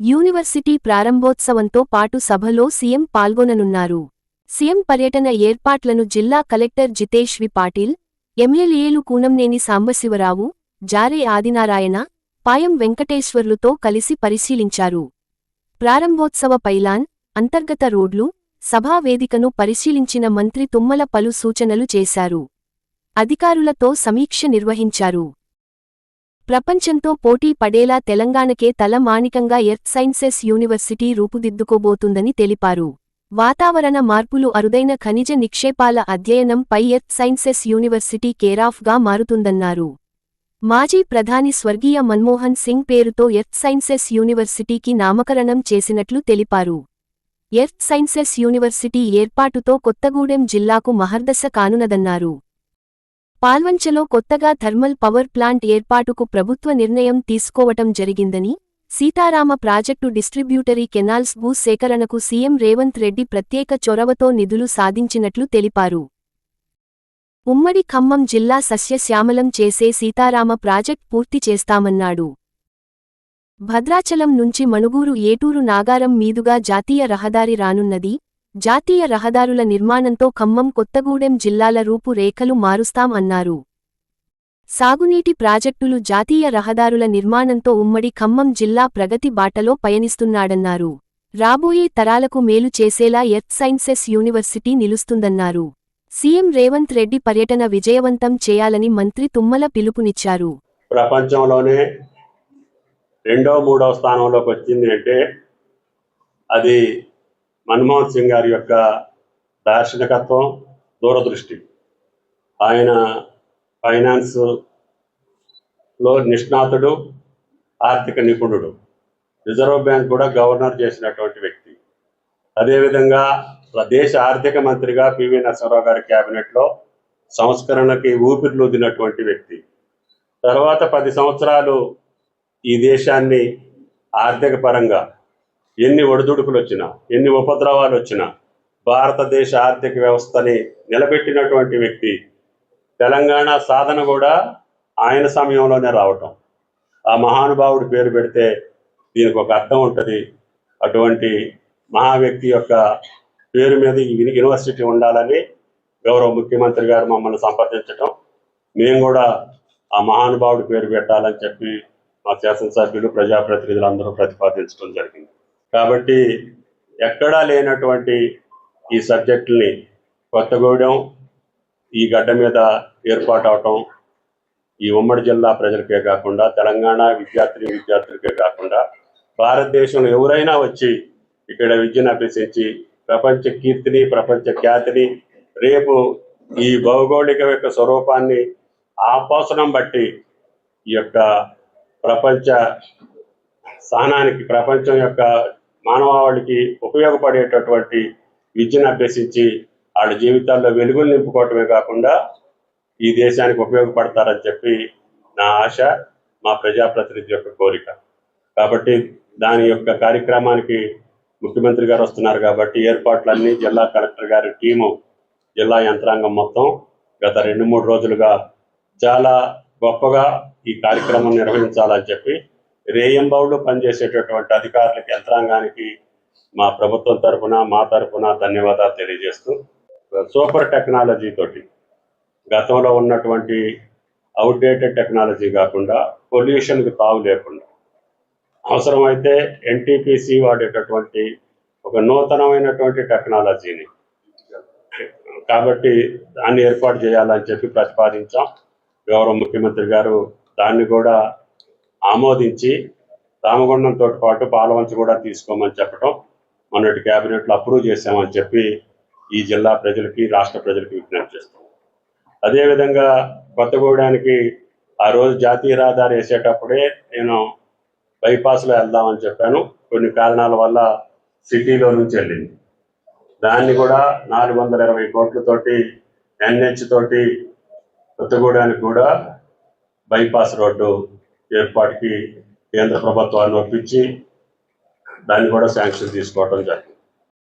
University ప్రారంభోత్సవంతో పాటు సభలో CM పాల్గొననున్నారు. CM పర్యటన ఏర్పాట్లను జిల్లా కలెక్టర్ జితేష్ వి. పాటిల్ ఎమ్మెల్యేలు కూనంనేని సాంబశివరావు జారే ఆదినారాయణ పాయం వెంకటేశ్వర్లుతో కలిసి పరిశీలించారు. ప్రారంభోత్సవ పైలాన్ అంతర్గత రోడ్లు సభా వేదికను పరిశీలించిన మంత్రి తుమ్మల పలు సూచనలు చేశారు. అధికారులతో సమీక్ష నిర్వహించారు. ప్రపంచంతో పోటీ పడేలా తెలంగాణకే తల మాణికంగా ఎర్త్ సైన్సెస్ యూనివర్సిటీ రూపుదిద్దుకోబోతుందని తెలిపారు. వాతావరణ మార్పులు అరుదైన ఖనిజ నిక్షేపాల అధ్యయనం పై ఎర్త్ సైన్సెస్ యూనివర్సిటీ కేరాఫ్గా మారుతుందన్నారు. మాజీ ప్రధాని స్వర్గీయ మన్మోహన్ సింగ్ పేరుతో ఎర్త్ సైన్సెస్ యూనివర్సిటీకి నామకరణం చేసినట్లు తెలిపారు. ఎర్త్ సైన్సెస్ యూనివర్సిటీ ఏర్పాటుతో కొత్తగూడెం జిల్లాకు మహర్దశ కానునదన్నారు పాల్వంచలో కొత్తగా థర్మల్ పవర్ ప్లాంట్ ఏర్పాటుకు ప్రభుత్వ నిర్ణయం తీసుకోవటం జరిగిందని సీతారామ ప్రాజెక్టు డిస్ట్రిబ్యూటరీ కెనాల్స్ భూ సేకరణకు సీఎం రేవంత్ రెడ్డి ప్రత్యేక చొరవతో నిధులు సాధించినట్లు తెలిపారు. ఉమ్మడి ఖమ్మం జిల్లా సస్యశ్యామలం చేసే సీతారామ ప్రాజెక్ట్ పూర్తి చేస్తామన్నాడు. భద్రాచలం నుంచి మణుగూరు ఏటూరు నాగారం మీదుగా జాతీయ రహదారి రానున్నది జాతీయ రహదారుల నిర్మాణంతో ఖమ్మం కొత్తగూడెం జిల్లాల రూపురేఖలు మారుస్తాం అన్నారు. సాగునీటి ప్రాజెక్టులు జాతీయ రహదారుల నిర్మాణంతో ఉమ్మడి ఖమ్మం జిల్లా ప్రగతి బాటలో పయనిస్తున్నాడన్నారు. రాబోయే తరాలకు మేలు చేసేలా ఎర్త్ సైన్సెస్ యూనివర్సిటీ నిలుస్తుందన్నారు. సీఎం రేవంత్ రెడ్డి పర్యటన విజయవంతం చేయాలని మంత్రి తుమ్మల పిలుపునిచ్చారు. ప్రపంచంలోనే రెండో మూడో స్థానంలోకి వచ్చింది అంటే అది మన్మోహన్ సింగ్ గారి యొక్క దార్శనికత్వం దూరదృష్టి. ఆయన ఫైనాన్స్లో నిష్ణాతుడు ఆర్థిక నిపుణుడు. రిజర్వ్ బ్యాంక్ కూడా గవర్నర్ చేసినటువంటి వ్యక్తి. అదేవిధంగా దేశ ఆర్థిక మంత్రిగా పివి నరసింహరావు గారి క్యాబినెట్లో సంస్కరణకి ఊపిరిలోదినటువంటి వ్యక్తి. తర్వాత పది సంవత్సరాలు ఈ దేశాన్ని ఆర్థిక పరంగా ఎన్ని ఒడిదుడుకులు వచ్చినా ఎన్ని ఉపద్రవాలు వచ్చినా భారతదేశ ఆర్థిక వ్యవస్థని నిలబెట్టినటువంటి వ్యక్తి తెలంగాణ సాధన కూడా ఆయన సమయంలోనే రావటం. ఆ మహానుభావుడి పేరు పెడితే దీనికి ఒక అర్థం ఉంటుంది. అటువంటి మహా వ్యక్తి యొక్క పేరు మీద ఈ యూనివర్సిటీ ఉండాలని గౌరవ ముఖ్యమంత్రి గారు మమ్మల్ని సంప్రదించటం. మేము కూడా ఆ మహానుభావుడి పేరు పెట్టాలని చెప్పి మా శాసనసభ్యులు ప్రజాప్రతినిధులు అందరూ ప్రతిపాదించడం జరిగింది. కాబట్టి ఎక్కడా లేనటువంటి ఈ సబ్జెక్టుల్ని కొత్తగూడెం ఈ గడ్డ మీద ఏర్పాటు అవటం ఈ ఉమ్మడి జిల్లా ప్రజలకే కాకుండా తెలంగాణ విద్యార్థిని విద్యార్థులకే కాకుండా భారతదేశంలో ఎవరైనా వచ్చి ఇక్కడ విద్యను అభ్యసించి ప్రపంచ కీర్తిని ప్రపంచ ఖ్యాతిని రేపు ఈ భౌగోళిక యొక్క స్వరూపాన్ని ఆపోసనం బట్టి ఈ యొక్క ప్రపంచ సహనానికి ప్రపంచం యొక్క మానవాళికి ఉపయోగపడేటటువంటి విద్యను అభ్యసించి వాళ్ళ జీవితాల్లో వెలుగులు నింపుకోవటమే కాకుండా ఈ దేశానికి ఉపయోగపడతారని చెప్పి నా ఆశ మా ప్రజాప్రతినిధి యొక్క కోరిక. కాబట్టి దాని యొక్క కార్యక్రమానికి ముఖ్యమంత్రి గారు వస్తున్నారు కాబట్టి ఏర్పాట్లన్నీ జిల్లా కలెక్టర్ గారి టీము జిల్లా యంత్రాంగం మొత్తం గత రెండు మూడు రోజులుగా చాలా గొప్పగా ఈ కార్యక్రమం నిర్వహించాలని చెప్పి రేయంబావులో పనిచేసేటటువంటి అధికారులకి యంత్రాంగానికి మా ప్రభుత్వం తరఫున మా తరపున ధన్యవాదాలు తెలియజేస్తూ సూపర్ టెక్నాలజీ తోటి గతంలో ఉన్నటువంటి అవుట్డేటెడ్ టెక్నాలజీ కాకుండా పొల్యూషన్కి తావు లేకుండా అవసరమైతే ఎన్టీపీసీ వాడేటటువంటి ఒక నూతనమైనటువంటి టెక్నాలజీని కాబట్టి దాన్ని ఏర్పాటు చేయాలని చెప్పి ప్రతిపాదించాం. గౌరవ ముఖ్యమంత్రి గారు దాన్ని కూడా ఆమోదించి రామగుండంతో పాటు పాలవంచ కూడా తీసుకోమని చెప్పడం మొన్నటి క్యాబినెట్లో అప్రూవ్ చేశామని చెప్పి ఈ జిల్లా ప్రజలకి రాష్ట్ర ప్రజలకి విజ్ఞప్తి చేస్తాం అదేవిధంగా కొత్తగూడానికి ఆ రోజు జాతీయ రహదారి వేసేటప్పుడే నేను బైపాస్లో వెళ్దామని చెప్పాను. కొన్ని కారణాల వల్ల సిటీలో నుంచి వెళ్ళింది. దాన్ని కూడా నాలుగు వందల ఇరవై కోట్లతోటి ఎన్హెచ్ తోటి కొత్తగూడానికి కూడా బైపాస్ రోడ్డు ఏర్పాటుకి కేంద్ర ప్రభుత్వాన్ని ఒప్పించి దాన్ని కూడా శాంక్షన్ తీసుకోవడం జరిగింది.